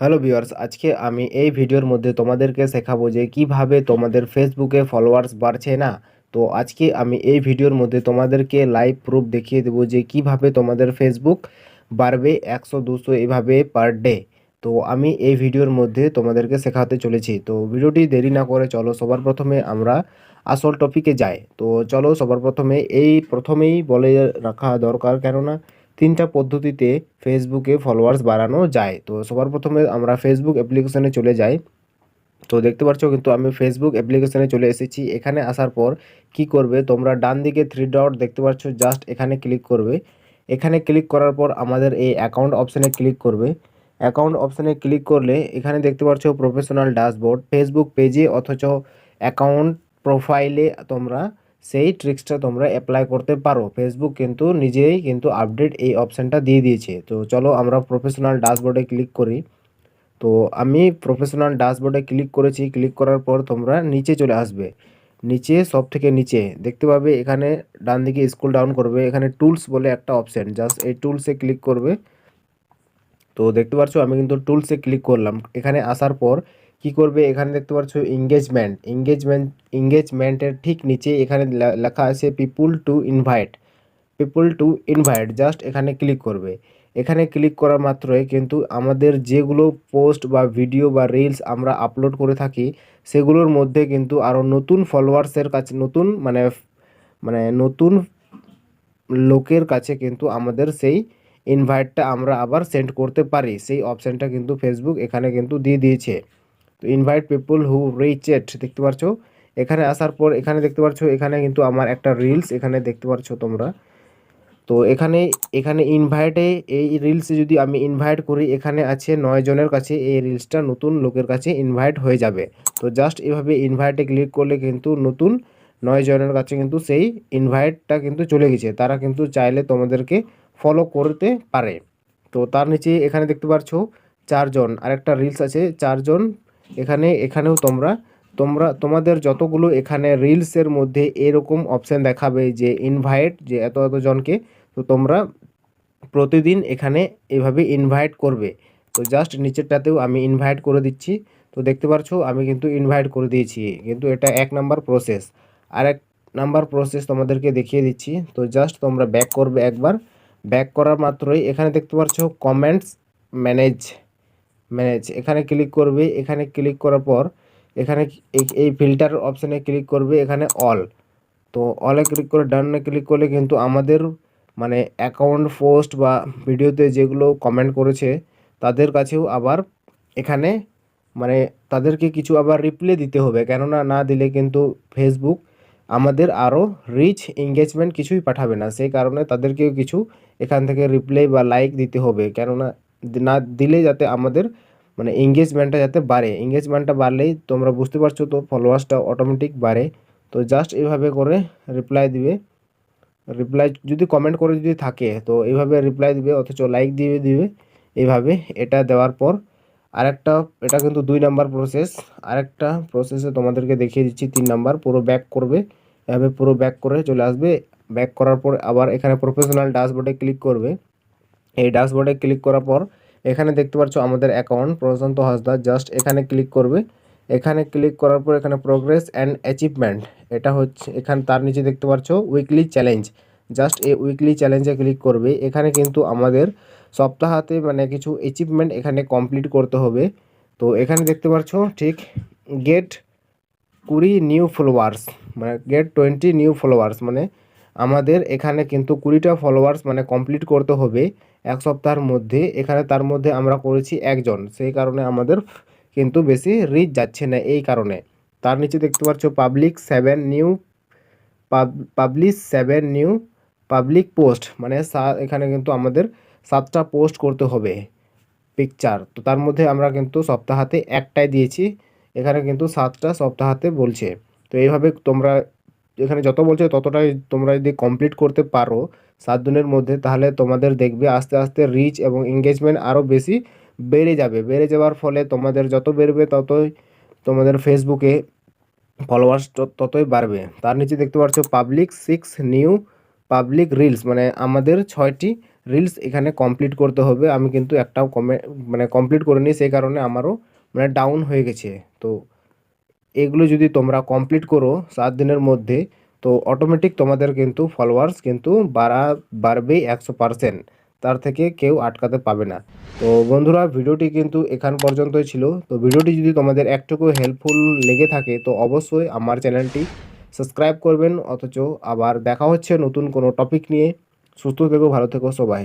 Hello viewers, আজকে আমি এই ভিডিওর মধ্যে তোমাদেরকে শেখাবো যে কীভাবে তোমাদের ফেসবুকে ফলোয়ার্স বাড়ছে না। তো আজকে আমি এই ভিডিওর মধ্যে তোমাদেরকে লাইভ প্রুফ দেখিয়ে দেবো যে কীভাবে তোমাদের ফেসবুক বাড়বে একশো, দুশো এভাবে পার ডে তো আমি এই ভিডিওর মধ্যে তোমাদেরকে শেখাতে চলেছি। তো ভিডিওটি দেরি না করে চলো সবার প্রথমে আমরা আসল টপিকে যাই। তো চলো সবার প্রথমে, এই প্রথমেই বলে রাখা দরকার কেননা তিনটা পদ্ধতিতে ফেসবুকে ফলোয়ার্স বাড়ানো যায়। তো সবার প্রথমে আমরা ফেসবুক অ্যাপ্লিকেশনে চলে যাই। তো দেখতে পাচ্ছ কিন্তু আমি ফেসবুক অ্যাপ্লিকেশানে চলে এসেছি। এখানে আসার পর কি করবে? তোমরা ডান দিকে থ্রি ডট দেখতে পাচ্ছ জাস্ট এখানে ক্লিক করবে। এখানে ক্লিক করার পর আমাদের এই অ্যাকাউন্ট অপশানে ক্লিক করবে। অ্যাকাউন্ট অপশানে ক্লিক করলে এখানে দেখতে পাচ্ছ প্রফেশনাল ড্যাশবোর্ড ফেসবুক পেজে অথচ অ্যাকাউন্ট প্রোফাইলে তোমরা সেই ট্রিক্সটা তোমরা অ্যাপ্লাই করতে পারো। ফেসবুক কিন্তু নিজেই কিন্তু আপডেট এই অপশানটা দিয়ে দিয়েছে। তো চলো আমরা প্রফেশনাল ড্যাশবোর্ডে ক্লিক করি। তো আমি প্রফেশনাল ড্যাশবোর্ডে ক্লিক করেছি। ক্লিক করার পর তোমরা নিচে চলে আসবে। নিচে, সব থেকে নিচে। দেখতে পাবে এখানে ডান দিকে স্কুল ডাউন করবে। এখানে টুলস বলে একটা অপশান জাস্ট এই টুলসে ক্লিক করবে। তো দেখতে পাচ্ছ, আমি কিন্তু টুলসে ক্লিক করলাম। এখানে আসার পর কি করবে? এখানে দেখতে পাচ্ছ এঙ্গেজমেন্ট এঙ্গেজমেন্ট এঙ্গেজমেন্টের ঠিক নিচে এখানে লেখা আছে people to invite people to invite just এখানে ক্লিক করবে। এখানে ক্লিক করা মাত্রই কিন্তু আমাদের যেগুলো পোস্ট বা ভিডিও বা রিলস আমরা আপলোড করে থাকি, সেগুলোর মধ্যে কিন্তু আরও নতুন ফলোয়ার্সের কাছে, নতুন মানে মানে নতুন লোকের কাছে কিন্তু আমাদের সেই ইনভাইটটা আমরা আবার সেন্ড করতে পারি। সেই অপশানটা কিন্তু ফেসবুক এখানে কিন্তু দিয়ে দিয়েছে। তো ইনভাইট পিপুল হু রিচেট দেখতে পাচ্ছ এখানে আসার পর, এখানে দেখতে পাচ্ছ এখানে কিন্তু আমার একটা রিলস এখানে দেখতে পাচ্ছ তোমরা। তো এখানে এখানে ইনভাইটে এই রিলসে যদি আমি ইনভাইট করি, এখানে আছে নয় জনের কাছে এই রিলসটা নতুন লোকের কাছে ইনভাইট হয়ে যাবে। তো জাস্ট এভাবে ইনভাইটে ক্লিক করলে কিন্তু নতুন নয় জনের কাছে কিন্তু সেই ইনভাইটটা কিন্তু চলে গেছে। তারা কিন্তু চাইলে তোমাদেরকে ফলো করতে পারে। তো তার নিচে এখানে দেখতে পাচ্ছ চারজন, আরেকটা রিলস আছে, চারজন এখানে, এখানেও তোমরা তোমরা, তোমাদের যতগুলো এখানে রিলসের মধ্যে এরকম অপশান দেখাবে যে ইনভাইট যে এত এত জনকে, তো তোমরা প্রতিদিন এখানে এভাবে ইনভাইট করবে। তো জাস্ট নিচেরটাতেও আমি ইনভাইট করে দিচ্ছি। তো দেখতে পাচ্ছ আমি কিন্তু ইনভাইট করে দিয়েছি। কিন্তু এটা এক নাম্বার প্রসেস আর এক নাম্বার প্রসেস তোমাদেরকে দেখিয়ে দিচ্ছি। তো জাস্ট তোমরা ব্যাক করবে একবার। ব্যাক করার মাত্রই এখানে দেখতে পাচ্ছ কমেন্টস ম্যানেজ ম্যানেজ এখানে ক্লিক করবে, এখানে ক্লিক করার পর এখানে এই- ফিল্টার অপশানে ক্লিক করবে, এখানে অল তো অলে ক্লিক করে ডানে ক্লিক করলে কিন্তু আমাদের মানে অ্যাকাউন্ট পোস্ট বা ভিডিওতে যেগুলো কমেন্ট করেছে, তাদের কাছেও আবার এখানে মানে তাদেরকে কিছু আবার রিপ্লাই দিতে হবে। কেননা না দিলে কিন্তু ফেসবুক আমাদের আরও রিচ এঙ্গেজমেন্ট কিছুই পাঠাবে না। সেই কারণে তাদেরকেও কিছু এখান থেকে রিপ্লাই বা লাইক দিতে হবে। কেননা না দিলে যাতে আমাদের মানে এঙ্গেজমেন্টটা যাতে বাড়ে। এঙ্গেজমেন্টটা বাড়লেই তোমরা বুঝতে পারছ তো ফলোয়ার্সটা অটোমেটিক বাড়ে। তো জাস্ট এভাবে করে রিপ্লাই দিবে। রিপ্লাই যদি কমেন্ট করে যদি থাকে, তো এইভাবে রিপ্লাই দিবে, অথচ লাইক দিয়ে দিবে। এইভাবে এটা দেওয়ার পর আরেকটা, এটা কিন্তু দুই নাম্বার প্রসেস আরেকটা প্রসেসে তোমাদেরকে দেখিয়ে দিচ্ছি, তিন নাম্বার, পুরো ব্যাক করবে। এভাবে পুরো ব্যাক করে চলে আসবে। ব্যাক করার পর আবার এখানে প্রফেশনাল ড্যাশবোর্ডে ক্লিক করবে। এই ড্যাশবোর্ডে ক্লিক করার পর এখানে দেখতে পাচ্ছ আমাদের অ্যাকাউন্ট প্রশান্ত হাসদা জাস্ট এখানে ক্লিক করবে। এখানে ক্লিক করার পর এখানে প্রোগ্রেস অ্যান্ড অ্যাচিভমেন্ট এটা হচ্ছে এখানে তার নিচে দেখতে পাচ্ছ উইকলি চ্যালেঞ্জ জাস্ট এই উইকলি চ্যালেঞ্জে ক্লিক করবে। এখানে কিন্তু আমাদের সপ্তাহাতে মানে কিছু অ্যাচিভমেন্ট এখানে কমপ্লিট করতে হবে। তো এখানে দেখতে পাচ্ছ ঠিক গেট কুড়ি নিউ ফলোয়ার্স মানে গেট টোয়েন্টি নিউ ফলোয়ার্স মানে আমাদের এখানে কিন্তু কুড়িটা ফলোয়ার্স মানে কমপ্লিট করতে হবে এক সপ্তাহের মধ্যে। এখানে তার মধ্যে আমরা করেছি একজন, সেই কারণে আমাদের কিন্তু বেশি রিচ যাচ্ছে না এই কারণে। তার নিচে দেখতে পাচ্ছ public seven new publish seven new public post মানে এখানে কিন্তু আমাদের সাতটা পোস্ট করতে হবে পিকচার তো তার মধ্যে আমরা কিন্তু সপ্তাহাতে একটাই দিয়েছি, এখানে কিন্তু সাতটা সপ্তাহাতে বলছে। তো এইভাবে তোমরা এখানে যত বলছে ততটাই তোমরা যদি কমপ্লিট করতে পারো সাত দিনের মধ্যে, তাহলে তোমাদের দেখবে আস্তে আস্তে রিচ এবং এঙ্গেজমেন্ট আরও বেশি বেড়ে যাবে। বেড়ে যাওয়ার ফলে তোমাদের যত বেরবে ততই তোমাদের ফেসবুকে ফলোয়ার্স ততই বাড়বে। তার নিচে দেখতে পাচ্ছ public six new public reels মানে আমাদের ছয়টি রিলস এখানে কমপ্লিট করতে হবে। আমি কিন্তু একটাও কমে মানে কমপ্লিট করিনি, সেই কারণে আমারও মানে ডাউন হয়ে গেছে। তো এগুলো যদি তোমরা কমপ্লিট করো সাত দিনের মধ্যে, তো অটোমেটিক তোমাদের কিন্তু ফলোয়ার্স কিন্তু বাড়া, বাড়বেই একশো পারসেন্ট তার থেকে কেউ আটকাতে পাবে না। তো বন্ধুরা, ভিডিওটি কিন্তু এখান পর্যন্তই ছিল। তো ভিডিওটি যদি তোমাদের একটুকু হেল্পফুল লেগে থাকে, তো অবশ্যই আমার চ্যানেলটি সাবস্ক্রাইব করবেন। অথচ আবার দেখা হচ্ছে নতুন কোনো টপিক নিয়ে। সুস্থ থেকো, ভালো থেকো সবাই।